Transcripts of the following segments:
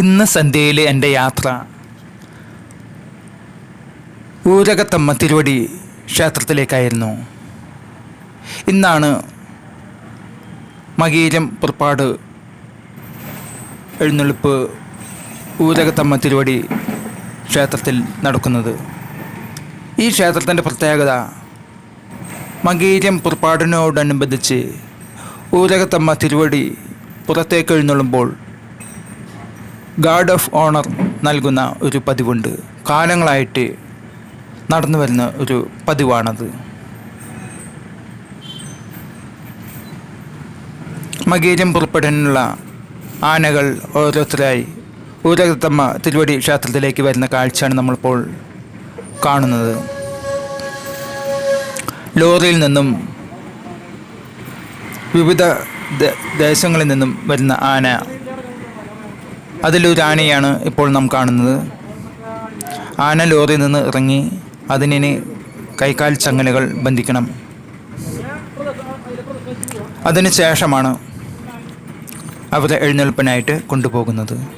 ഇന്ന് സന്ധ്യയിലെ എന്റെ യാത്ര. ഊരകത്തമ്മ തിരുവടി ക്ഷേത്രത്തിലേക്കായിരുന്നു. ഇന്നാണ് മകീരം പുറപ്പാട് എഴുന്നള്ളിപ്പ് ഊരകത്തമ്മ തിരുവടി ക്ഷേത്രത്തിൽ നടക്കുന്നത്. ഈ ക്ഷേത്രത്തിന്റെ പ്രത്യേകത മകീരം പുറപ്പാടിനോടനുബന്ധിച്ച് ഊരകത്തമ്മ തിരുവടി പുറത്തേക്ക് എഴുന്നള്ളുമ്പോൾ ഗാർഡ് ഓഫ് ഓണർ നൽകുന്ന ഒരു പതിവുണ്ട്. കാലങ്ങളായിട്ട് നടന്നു വരുന്ന ഒരു പതിവാണത്. മകീരം പുറപ്പെടാനുള്ള ആനകൾ ഓരോരുത്തരായി ഊരകത്തമ്മ തിരുവടി ക്ഷേത്രത്തിലേക്ക് വരുന്ന കാഴ്ചയാണ് നമ്മളിപ്പോൾ കാണുന്നത്. ലോറിയിൽ നിന്നും വിവിധ ദേശങ്ങളിൽ നിന്നും വരുന്ന ആന അതിലൊരു ആനയാണ് ഇപ്പോൾ നാം കാണുന്നത്. ആന ലോറിയിൽ നിന്ന് ഇറങ്ങി അതിനെ കൈക്കാൽ ചങ്ങലകൾ ബന്ധിക്കണം. അതിന് ശേഷമാണ് അവരെ എഴുന്നേൽപ്പിനായിട്ട് കൊണ്ടുപോകുന്നത്.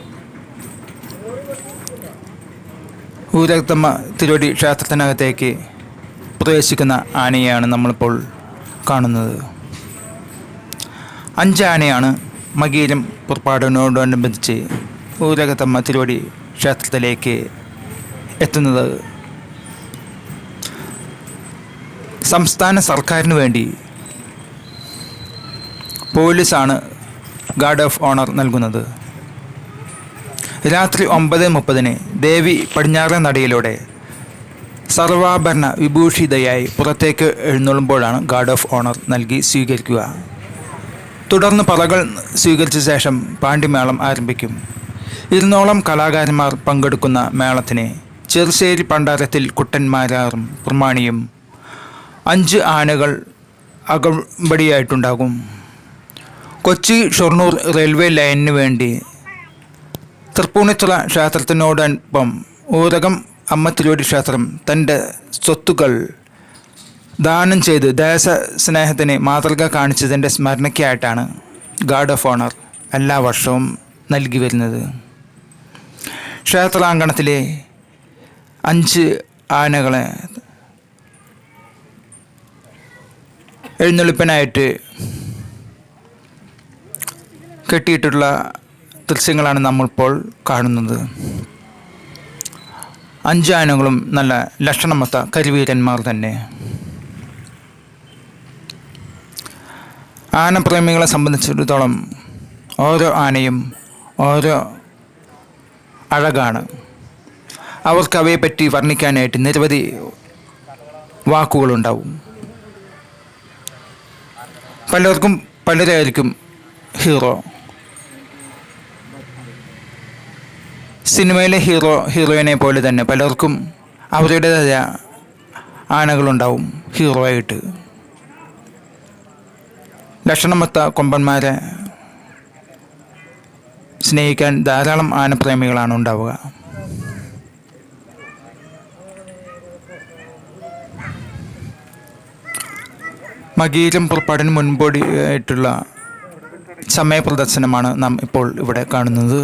ഊരത്തമ്മ തിരുവടി ക്ഷേത്രത്തിനകത്തേക്ക് പ്രവേശിക്കുന്ന ആനയെയാണ് നമ്മളിപ്പോൾ കാണുന്നത്. അഞ്ച് ആനയാണ് മകീരം പുറപ്പാടിനോടനുബന്ധിച്ച് ഊരകത്തമ്മ തിരുവടി ക്ഷേത്രത്തിലേക്ക് എത്തുന്നത് സംസ്ഥാന സർക്കാരിന് വേണ്ടി പോലീസാണ് ഗാർഡ് ഓഫ് ഓണർ നൽകുന്നത്. രാത്രി ഒമ്പത് മുപ്പതിന് ദേവി പടിഞ്ഞാറൻ നടയിലൂടെ സർവാഭരണ വിഭൂഷിതയായി പുറത്തേക്ക് എഴുന്നള്ളുമ്പോഴാണ് ഗാർഡ് ഓഫ് ഓണർ നൽകി സ്വീകരിക്കുക. തുടർന്ന് പറകൾ സ്വീകരിച്ച ശേഷം പാണ്ടിമേളം ആരംഭിക്കും. ഇരുന്നോളം കലാകാരന്മാർ പങ്കെടുക്കുന്ന മേളത്തിന് ചെറുശ്ശേരി പണ്ടാരത്തിൽ കുട്ടന്മാരാറും പ്രമാണിയും അഞ്ച് ആനകൾ അകമ്പടിയായിട്ടുണ്ടാകും. കൊച്ചി ഷൊർണൂർ റെയിൽവേ ലൈനിന് വേണ്ടി തൃപ്പൂണിത്തുറ ക്ഷേത്രത്തിനോടൊപ്പം ഊരകം അമ്മ ക്ഷേത്രം തന്റെ സ്വത്തുക്കൾ ദാനം ചെയ്ത് ദേശ സ്നേഹത്തിന് മാതൃക കാണിച്ചതിന്റെ സ്മരണയ്ക്കായിട്ടാണ് ഗാർഡ് ഓഫ് ഓണർ എല്ലാ വർഷവും നൽകി വരുന്നത്. ക്ഷേത്രാങ്കണത്തിലെ അഞ്ച് ആനകളെ എഴുന്നള്ളിപ്പനായിട്ട് കെട്ടിയിട്ടുള്ള ദൃശ്യങ്ങളാണ് നമ്മളിപ്പോൾ കാണുന്നത്. അഞ്ച് ആനകളും നല്ല ലക്ഷണമൊത്ത കരിവീരന്മാർ തന്നെ. ആനപ്രേമികളെ സംബന്ധിച്ചിടത്തോളം ഓരോ ആനയും ഓരോ അഴകാണ്. അവർക്ക് അവയെപ്പറ്റി വർണിക്കാനായിട്ട് നിരവധി വാക്കുകളുണ്ടാവും. പലർക്കും പലരായിരിക്കും ഹീറോ. സിനിമയിലെ ഹീറോ ഹീറോയിനെ പോലെ തന്നെ പലർക്കും അവരുടേതായ ആനകളുണ്ടാവും ഹീറോ ആയിട്ട് ലക്ഷണമൊത്ത കൊമ്പന്മാരെ സ്നേഹിക്കാൻ ധാരാളം ആനപ്രേമികളാണ് ഉണ്ടാവുക. മകീരം പുറപ്പാടിന് മുൻപോടി ആയിട്ടുള്ള സമയ പ്രദർശനമാണ് നാം ഇപ്പോൾ ഇവിടെ കാണുന്നത്.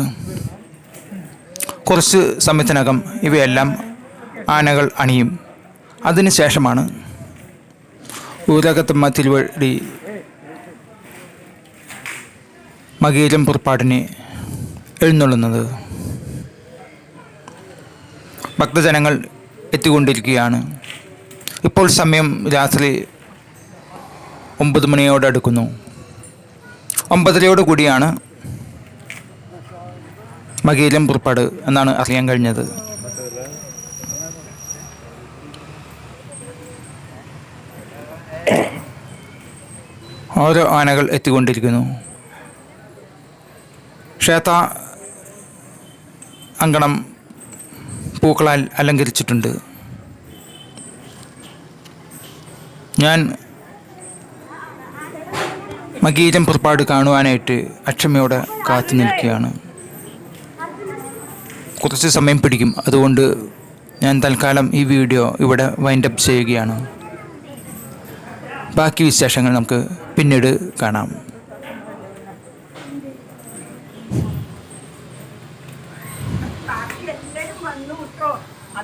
കുറച്ച് സമയത്തിനകം ഇവയെല്ലാം ആനകൾ അണിയും. അതിനുശേഷമാണ് ഊരകത്തമ്മ തിരുവടി മകീരം പുറപ്പാടിനെ എഴുന്നള്ളുന്നത്. ഭക്തജനങ്ങൾ എത്തിക്കൊണ്ടിരിക്കുകയാണ്. ഇപ്പോൾ സമയം രാത്രി ഒമ്പത് മണിയോട് അടുക്കുന്നു. ഒമ്പതരയോട് കൂടിയാണ് മകീരം പുറപ്പാട് എന്നാണ് അറിയാൻ കഴിഞ്ഞത്. ഓരോ ആനകൾ എത്തിക്കൊണ്ടിരിക്കുന്നു. ക്ഷേത്ര അങ്കണം പൂക്കളാൽ അലങ്കരിച്ചിട്ടുണ്ട്. ഞാൻ മകീരം പുറപ്പാട് കാണുവാനായിട്ട് അക്ഷമയോടെ കാത്തു നിൽക്കുകയാണ്. കുറച്ച് സമയം പിടിക്കും. അതുകൊണ്ട് ഞാൻ തൽക്കാലം ഈ വീഡിയോ ഇവിടെ വൈൻഡപ്പ് ചെയ്യുകയാണ്. ബാക്കി വിശേഷങ്ങൾ നമുക്ക് പിന്നീട് കാണാം.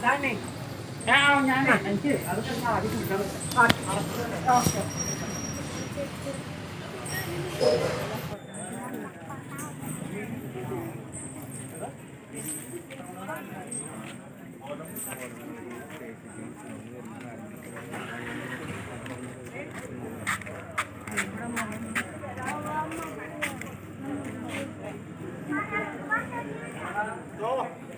അതാണ് ഞാൻ എനിക്ക് അതൊക്കെ സാധിക്കുന്നുണ്ട് ഓക്കെ Go!